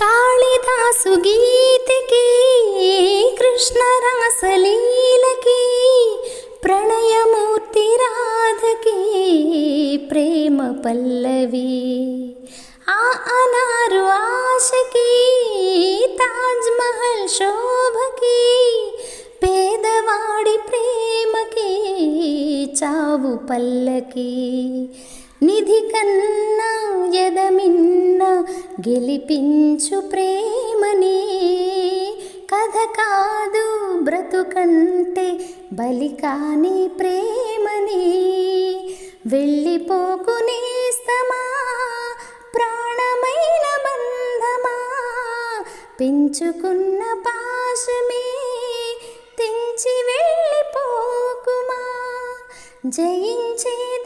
కాళిదాసు గీతికి కృష్ణరాసలీలకి ప్రణయమూర్తి రాధకి ప్రేమ పల్లవి. ఆ అనారు ఆశకి తాజ్మహల్ శోభకి పేదవాడి ప్రేమకి చావు పల్లకి. నిధి కన్నా యదమిన్ గెలిపించు ప్రేమని. కథ కాదు బ్రతుకంటే బలి కాని ప్రేమని. వెళ్ళిపోకునేస్తమా ప్రాణమైన బంధమా. పెంచుకున్న పాశమే తెంచి వెళ్ళిపోకుమా. జయించే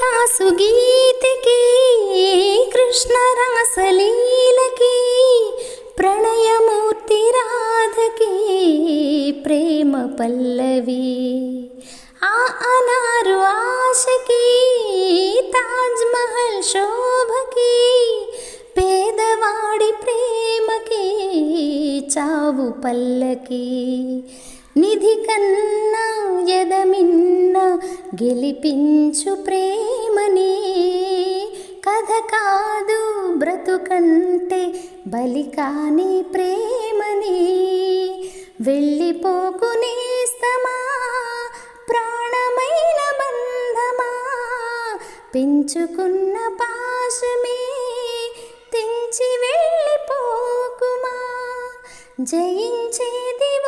కాళిదాసు గీతికి కృష్ణ రాసలీలకి ప్రణయమూర్తి రాధకి ప్రేమ పల్లవి ఆ అనారు ఆశకి తాజ్మహల్ శోభకి పేదవాడి ప్రేమకి చావు పల్లకి నిధి కన్నా ఎదమిన్న గెలిపించు ప్రేమని. కథ కాదు బ్రతుకంటే బలి కాని ప్రేమని. వెళ్ళిపోకునేస్తమా ప్రాణమైన బంధమా. పెంచుకున్న పాశమే తెంచి వెళ్ళిపోకుమా. జయించేది